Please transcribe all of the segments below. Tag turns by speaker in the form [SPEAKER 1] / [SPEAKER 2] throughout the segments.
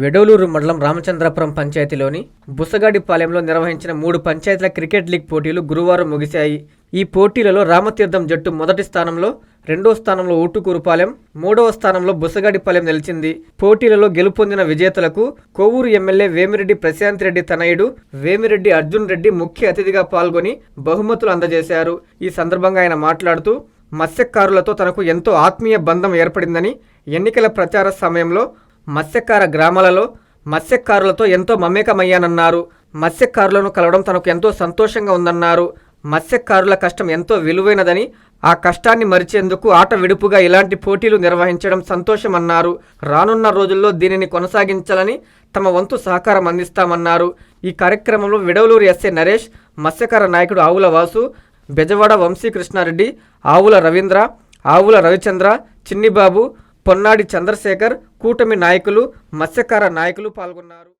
[SPEAKER 1] వెడోలూరు మండలం రామచంద్రపురం పంచాయతీలోని బుసగాడిపాలెంలో నిర్వహించిన మూడు పంచాయతీల క్రికెట్ లీగ్ పోటీలు గురువారం ముగిశాయి. ఈ పోటీలలో రామతీర్థం జట్టు మొదటి స్థానంలో రెండో స్థానంలో ఊటుకూరుపాలెం మూడవ స్థానంలో బుసగాడిపాలెం నిలిచింది. పోటీలలో గెలుపొందిన విజేతలకు కోవూరు ఎమ్మెల్యే వేమిరెడ్డి ప్రశాంత్ రెడ్డి తనయుడు వేమిరెడ్డి అర్జున్ రెడ్డి ముఖ్య అతిథిగా పాల్గొని బహుమతులు అందజేశారు. ఈ సందర్భంగా ఆయన మాట్లాడుతూ మత్స్యకారులతో తనకు ఎంతో ఆత్మీయ బంధం ఏర్పడిందని ఎన్నికల ప్రచార సమయంలో మత్స్యకార గ్రామాలలో మత్స్యకారులతో ఎంతో మమేకమయ్యానన్నారు. మత్స్యకారులను కలవడం తనకు ఎంతో సంతోషంగా ఉందన్నారు. మత్స్యకారుల కష్టం ఎంతో విలువైనదని ఆ కష్టాన్ని మరిచేందుకు ఆట విడుపుగా ఇలాంటి పోటీలు నిర్వహించడం సంతోషమన్నారు. రానున్న రోజుల్లో దీనిని కొనసాగించాలని తమ వంతు సహకారం అందిస్తామన్నారు. ఈ కార్యక్రమంలో విడవలూరు ఎస్ఏ నరేష్ మత్స్యకార నాయకుడు ఆవుల వాసు బెజవాడ వంశీకృష్ణారెడ్డి ఆవుల రవీంద్ర ఆవుల రవిచంద్ర చిన్నిబాబు పొన్నాడి చంద్రశేఖర్ కూటమి నాయకులు మత్స్యకార నాయకులు పాల్గొన్నారు.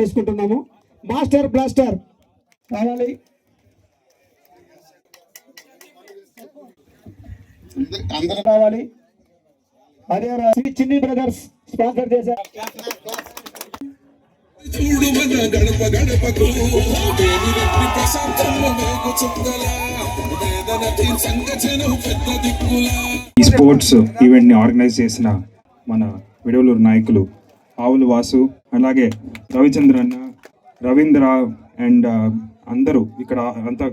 [SPEAKER 2] చేసుకుంటున్నాము. మాస్టర్ బ్లాస్టర్ కావాలి. అందరూ కావాలి. అదే చిన్ని బ్రదర్స్ స్పాన్సర్ చేశారు.
[SPEAKER 3] చూడు మన గడప గడపకు.
[SPEAKER 4] ఈ స్పోర్ట్స్ ఈవెంట్ని ఆర్గనైజ్ చేసిన మన విడవలూరు నాయకులు ఆవులు వాసు అలాగే రవిచంద్ర అన్న రవీంద్ర అండ్ అందరూ ఇక్కడ అంతా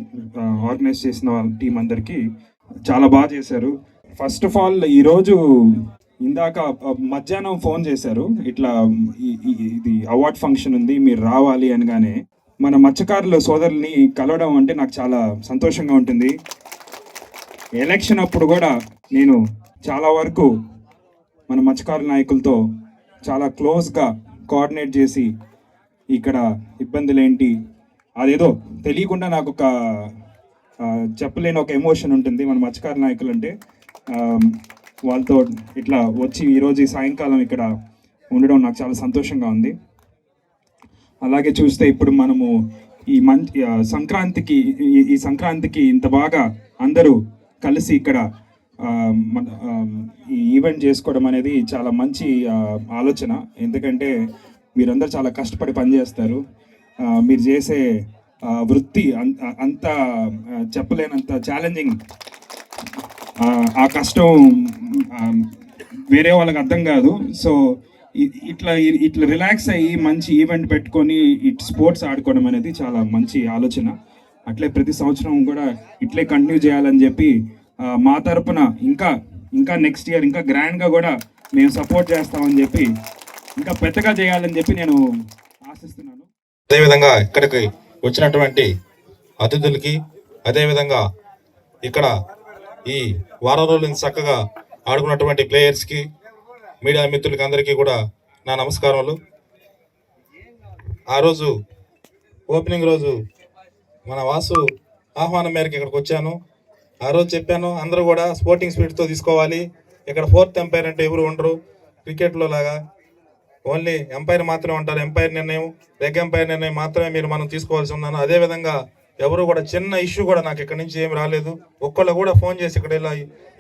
[SPEAKER 4] ఆర్గనైజ్ చేసిన టీం అందరికీ చాలా బాగా చేశారు. ఫస్ట్ ఆఫ్ ఆల్ ఈరోజు ఇందాక మధ్యాహ్నం ఫోన్ చేశారు. ఇట్లా ఈ- ఇది అవార్డ్ ఫంక్షన్ ఉంది మీరు రావాలి అనగానే మన మత్స్యకారుల సోదరుల్ని కలవడం అంటే నాకు చాలా సంతోషంగా ఉంటుంది. ఎలక్షన్ అప్పుడు కూడా నేను చాలా వరకు మన మత్స్యకారుల నాయకులతో చాలా క్లోజ్గా కోఆర్డినేట్ చేసి ఇక్కడ ఇబ్బందులు ఏంటి అదేదో తెలియకుండా నాకు ఒక చెప్పలేని ఒక ఎమోషన్ ఉంటుంది మన మత్స్యకారుల నాయకులు అంటే. వాళ్ళతో ఇట్లా వచ్చి ఈరోజు సాయంకాలం ఇక్కడ ఉండడం నాకు చాలా సంతోషంగా ఉంది. అలాగే చూస్తే ఇప్పుడు మనము ఈ మంచి సంక్రాంతికి ఈ- సంక్రాంతికి ఇంత బాగా అందరూ కలిసి ఇక్కడ ఈ ఈవెంట్ చేసుకోవడం అనేది చాలా మంచి ఆలోచన. ఎందుకంటే మీరందరూ చాలా కష్టపడి పనిచేస్తారు. మీరు చేసే వృత్తి అంత అంత చెప్పలేనంత ఛాలెంజింగ్ ఆ కష్టం వేరే వాళ్ళకి అర్థం కాదు. సో ఇట్లా ఇట్లా రిలాక్స్ అయ్యి మంచి ఈవెంట్ పెట్టుకొని ఇట్ స్పోర్ట్స్ ఆడుకోవడం అనేది చాలా మంచి ఆలోచన. అట్లే ప్రతి సంవత్సరం కూడా ఇట్లే కంటిన్యూ చేయాలని చెప్పి మా తరపున ఇంకా ఇంకా నెక్స్ట్ ఇయర్ ఇంకా గ్రాండ్గా కూడా మేము సపోర్ట్ చేస్తామని చెప్పి ఇంకా పెద్దగా చేయాలని చెప్పి నేను ఆశిస్తున్నాను.
[SPEAKER 5] అదేవిధంగా ఇక్కడికి వచ్చినటువంటి అతిథులకి అదేవిధంగా ఇక్కడ ఈ వారం రోజులు చక్కగా ఆడుకున్నటువంటి ప్లేయర్స్కి మీడియా మిత్రులకి అందరికీ కూడా నా నమస్కారములు. ఆ రోజు ఓపెనింగ్ రోజు మన వాసు ఆహ్వానం మేరకు ఇక్కడికి వచ్చాను. ఆ రోజు చెప్పాను అందరూ కూడా స్పోర్టింగ్ స్పీడ్తో తీసుకోవాలి. ఇక్కడ ఫోర్త్ ఎంపైర్ అంటే ఎవరు ఉండరు. క్రికెట్లో లాగా ఓన్లీ ఎంపైర్ మాత్రమే ఉంటారు. ఎంపైర్ నిర్ణయం లెగ్ ఎంపైర్ నిర్ణయం మాత్రమే మీరు మనం తీసుకోవాల్సి ఉన్నాను అదేవిధంగా ఎవరు కూడా చిన్న ఇష్యూ కూడా నాకు ఇక్కడ నుంచి ఏమి రాలేదు. ఒక్కళ్ళు కూడా ఫోన్ చేసి ఇక్కడ ఇలా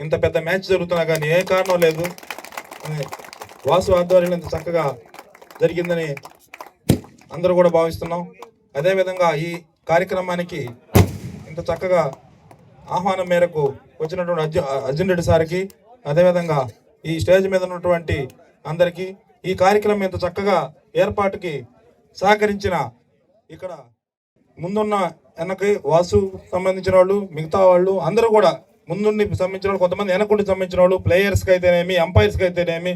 [SPEAKER 5] ఇంత పెద్ద మ్యాచ్ జరుగుతున్నా కానీ ఏ కారణం లేదు. వాసు ఆధ్వర్యంలో ఇంత చక్కగా జరిగిందని అందరూ కూడా భావిస్తున్నాం. అదేవిధంగా ఈ కార్యక్రమానికి ఇంత చక్కగా ఆహ్వానం మేరకు వచ్చినటువంటి అర్జున్ అర్జున్ రెడ్డి సార్కి అదేవిధంగా ఈ స్టేజ్ మీద ఉన్నటువంటి అందరికీ ఈ కార్యక్రమం ఇంత చక్కగా ఏర్పాటుకి సహకరించిన ఇక్కడ ముందున్న వెనక్కి వాసు సంబంధించిన వాళ్ళు మిగతా వాళ్ళు అందరూ కూడా ముందుండి సంబంధించిన వాళ్ళు కొంతమంది వెనకుండి సంబంధించిన వాళ్ళు ప్లేయర్స్కి అయితేనేమి అంపైర్స్కి అయితేనేమి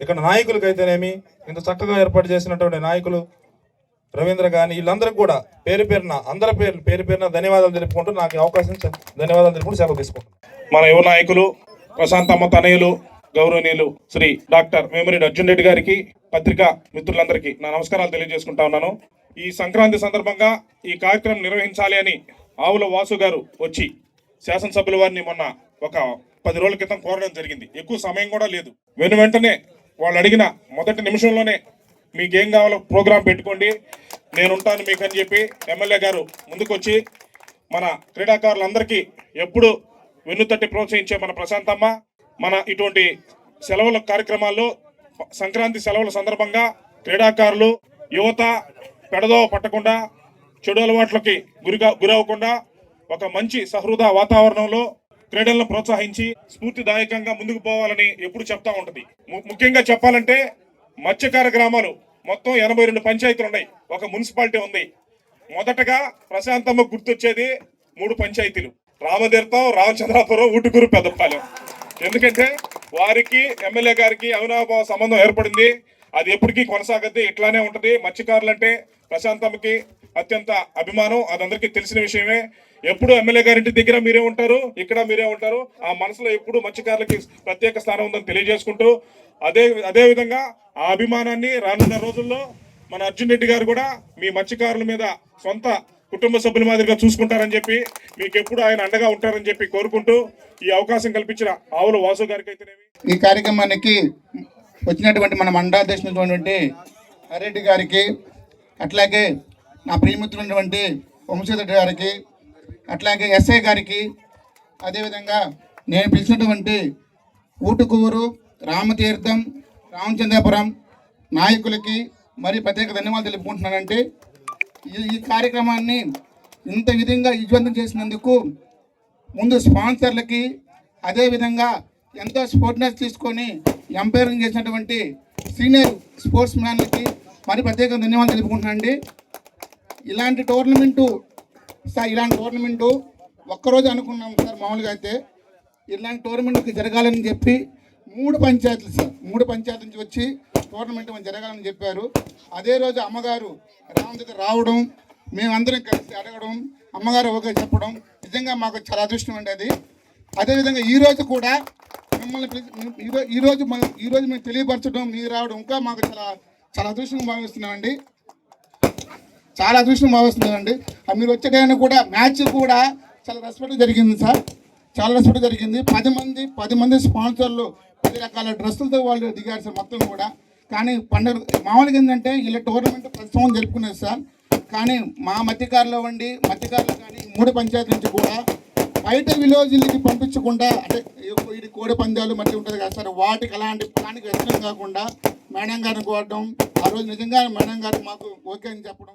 [SPEAKER 5] ఇక్కడ నాయకులకి అయితేనేమి ఇంత చక్కగా ఏర్పాటు చేసినటువంటి నాయకులు రవీంద్ర గాని వీళ్ళందరికీ కూడా పేరు పేరున అందరి పేరు పేరు పేరున ధన్యవాదాలు తెలుపుకుంటూ నాకు అవకాశం ధన్యవాదాలు తెలుపుకుంటూ సెలవు తీసుకుంటాను
[SPEAKER 6] మన యువ నాయకులు ప్రశాంతమ్మ తనయులు గౌరవనీయులు శ్రీ డాక్టర్ వేమిరెడ్డి అర్జున్ రెడ్డి గారికి పత్రికా మిత్రులందరికీ నా నమస్కారాలు తెలియజేసుకుంటా ఉన్నాను. ఈ సంక్రాంతి సందర్భంగా ఈ కార్యక్రమం నిర్వహించాలి అని ఆవుల వాసు గారు వచ్చి శాసనసభ్యుల వారిని మొన్న ఒక పది రోజుల క్రితం కోరడం జరిగింది. ఎక్కువ సమయం కూడా లేదు. వెను వెంటనే వాళ్ళు అడిగిన మొదటి నిమిషంలోనే మీకేం కావాలో ప్రోగ్రాం పెట్టుకోండి నేనుంటాను మీకు అని చెప్పి ఎమ్మెల్యే గారు ముందుకొచ్చి మన క్రీడాకారులందరికీ ఎప్పుడు వెన్నుతట్టి ప్రోత్సహించే మన ప్రశాంతమ్మ మన ఇటువంటి సెలవుల కార్యక్రమాల్లో సంక్రాంతి సెలవుల సందర్భంగా క్రీడాకారులు యువత పెడదోవ పట్టకుండా చెడు అలవాట్లకి గురిగా గురవ్వకుండా ఒక మంచి సహృద వాతావరణంలో క్రీడలను ప్రోత్సహించి స్ఫూర్తిదాయకంగా ముందుకు పోవాలని ఎప్పుడు చెప్తా ఉంటుంది. ము- ముఖ్యంగా చెప్పాలంటే మత్స్యకార గ్రామాలు మొత్తం ఎనభై రెండు పంచాయతీలు ఉన్నాయి. ఒక మున్సిపాలిటీ ఉంది. మొదటగా ప్రశాంతమ్మ గుర్తొచ్చేది మూడు పంచాయతీలు. రామతీర్థం రామచంద్రాపురం ఊటుకూరు పెద్దపాలెం ఎందుకంటే వారికి ఎమ్మెల్యే గారికి అవినాభావ సంబంధం ఏర్పడింది. అది ఎప్పటికీ కొనసాగద్ది ఇట్లానే ఉంటది. మత్స్యకారులంటే ప్రశాంతమ్మకి అత్యంత అభిమానం అది అందరికీ తెలిసిన విషయమే. ఎప్పుడు ఎమ్మెల్యే గారింటి దగ్గర మీరే ఉంటారు ఇక్కడ మీరే ఉంటారు ఆ మనసులో ఎప్పుడు మత్స్యకారులకి ప్రత్యేక స్థానం ఉందని తెలియజేసుకుంటూ అదే అదే విధంగా ఆ అభిమానాన్ని రానున్న రోజుల్లో మన అర్జున్ రెడ్డి గారు కూడా మీ మత్స్యకారుల మీద సొంత కుటుంబ సభ్యుల మాదిరిగా చూసుకుంటారని చెప్పి మీకు ఎప్పుడు ఆయన అండగా ఉంటారని చెప్పి కోరుకుంటూ ఈ అవకాశం కల్పించిన ఆవుల వాసు గారికి అయితేనేమి
[SPEAKER 7] ఈ కార్యక్రమానికి వచ్చినటువంటి మన మండలాధ్యక్షుడైనటువంటి అరెడ్డి గారికి అట్లాగే నా ప్రియమిత్రులైనటువంటి వంశీధర్ గారికి అట్లాగే ఎస్ఐ గారికి అదేవిధంగా నేను పిలిచినటువంటి ఊటుకూరు రామతీర్థం రామచంద్రపురం నాయకులకి మరి ప్రత్యేక ధన్యవాదాలు తెలుపుకుంటున్నానంటే ఈ ఈ కార్యక్రమాన్ని ఇంత విధంగా విజయవంతం చేసినందుకు ముందు స్పాన్సర్లకి అదేవిధంగా ఎంతో స్పోర్ట్నెస్ తీసుకొని ఎంపైరింగ్ చేసినటువంటి సీనియర్ స్పోర్ట్స్ మ్యాన్లకి మరి ప్రత్యేకంగా ధన్యవాదాలు తెలుపుకుంటున్నానండి ఇలాంటి టోర్నమెంటు సార్ ఇలాంటి టోర్నమెంటు ఒక్కరోజు అనుకున్నాం సార్ మామూలుగా అయితే. ఇలాంటి టోర్నమెంట్ జరగాలని చెప్పి మూడు పంచాయతీలు సార్ మూడు పంచాయతీల నుంచి వచ్చి టోర్నమెంట్ మనకి జరగాలని చెప్పారు. అదే రోజు అమ్మగారు రామ్ దగ్గర రావడం మేమందరం కలిసి అడగడం అమ్మగారు ఓకే చెప్పడం నిజంగా మాకు చాలా అదృష్టం అండి అది. అదేవిధంగా ఈరోజు కూడా మిమ్మల్ని ఈరోజు ఈరోజు ఈ రోజు మేము తెలియపరచడం మీరు రావడం ఇంకా మాకు చాలా చాలా అదృష్టంగా భావిస్తున్నామండి చాలా అదృష్టం భావిస్తున్నామండి మీరు వచ్చే టైంలో కూడా మ్యాచ్ కూడా చాలా రెస్పెక్ట్ జరిగింది సార్. చాలా రెస్పెక్ట్ జరిగింది. పది మంది పది మంది స్పాన్సర్లు పది రకాల డ్రెస్సులతో వాళ్ళు దిగారు సార్ మొత్తం కూడా. కానీ పండుగ మామూలుగా ఏంటంటే ఇలా టోర్నమెంట్ ప్రతి సంవత్సరం జరుపుకునేది సార్. కానీ మా మధ్యకారులో ఉండి మధ్యకారులు కానీ మూడు పంచాయతీ నుంచి కూడా బయట విలేజ్లకి పంపించకుండా అంటే ఈ- ఇది కోడి పందాలు మధ్య ఉంటుంది కదా సార్ వాటికి అలాంటి దానికి వ్యక్తం కాకుండా మేడం గారిని కోరడం ఆ రోజు నిజంగా మేడం గారు మాకు ఓకే అని చెప్పడం